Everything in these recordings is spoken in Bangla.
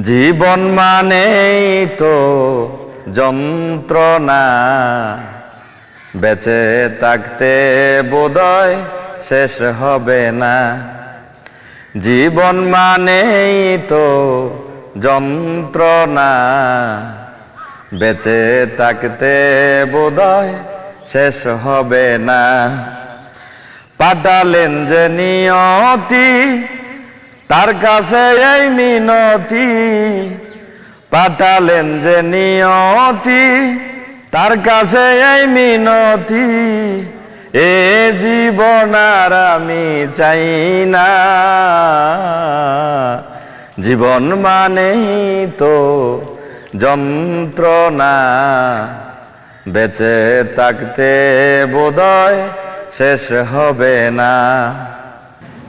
জীবন মানেই তো যন্ত্রণা। বেঁচে থাকতে বোধয় শেষ হবে না। জীবন মানেই তো যন্ত্রণা। বেঁচে থাকতে বোধয় শেষ হবে না। পাঠালেন যে নিয়তি তার কাছে এই মিনতি, পাঠালেন যে নিয়তি। তার কাছে এই মিনতি, এ জীবন আর আমি চাই না। জীবন মানেই তো যন্ত্রণা, বেঁচে থাকতে বোধয় শেষ হবে না।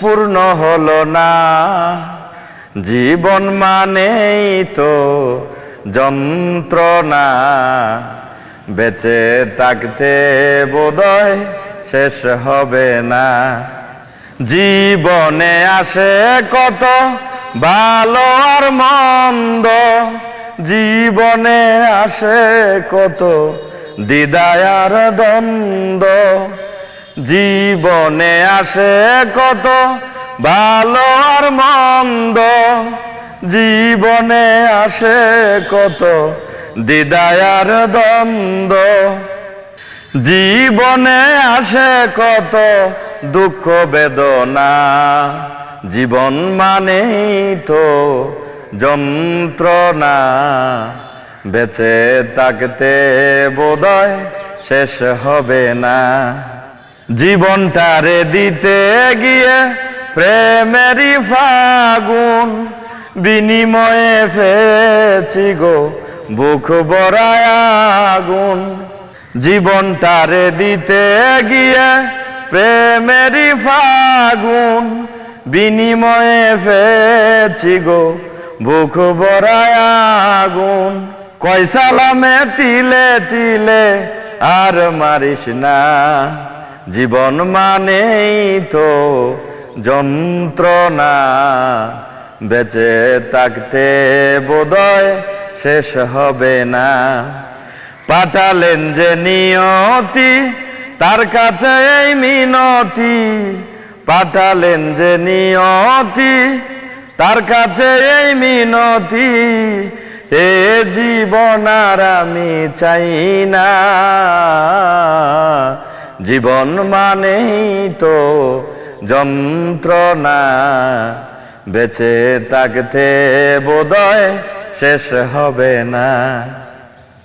পূর্ণ হলো না। জীবন মানেই তো যন্ত্রণা। বেঁচে থাকতে বোধয় শেষ হবে না। জীবনে আসে কত ভালো আর মন্দ। জীবনে আসে কত দ্বিধায় আর দ্বন্দ্ব। জীবনে আসে কত ভালো আর মন্দ। জীবনে আসে কত দ্বিধায় আর দ্বন্দ্ব। জীবনে আসে কত দুঃখ বেদনা। জীবন মানেই তো যন্ত্রণা। বেঁচে থাকতে বোধয় শেষ হবে না। জীবনটারে দিতে গিয়ে প্রেমেরই ফাগুন, বিনিময়ে ফেছি গো বুক আগুন। জীবনটারে দিতে গিয়ে প্রেমেরই ফাগুন, বিনিময়ে ফেছি গো বুক বড়ায় আগুন। কয় সালামে তিলে তিলে আর মারিস না। জীবন মানেই তো যন্ত্রণা। বেঁচে থাকতে বোধয় শেষ হবে না। পাঠালেন যে নিয়তি, তার কাছে এই মিনতি। পাঠালেন যে নিয়তি, তার কাছে এই মিনতি। এ জীবন আর আমি চাই না। জীবন মানেই তো যন্ত্রণা। বেঁচে থাকতে বোধয় শেষ হবে না।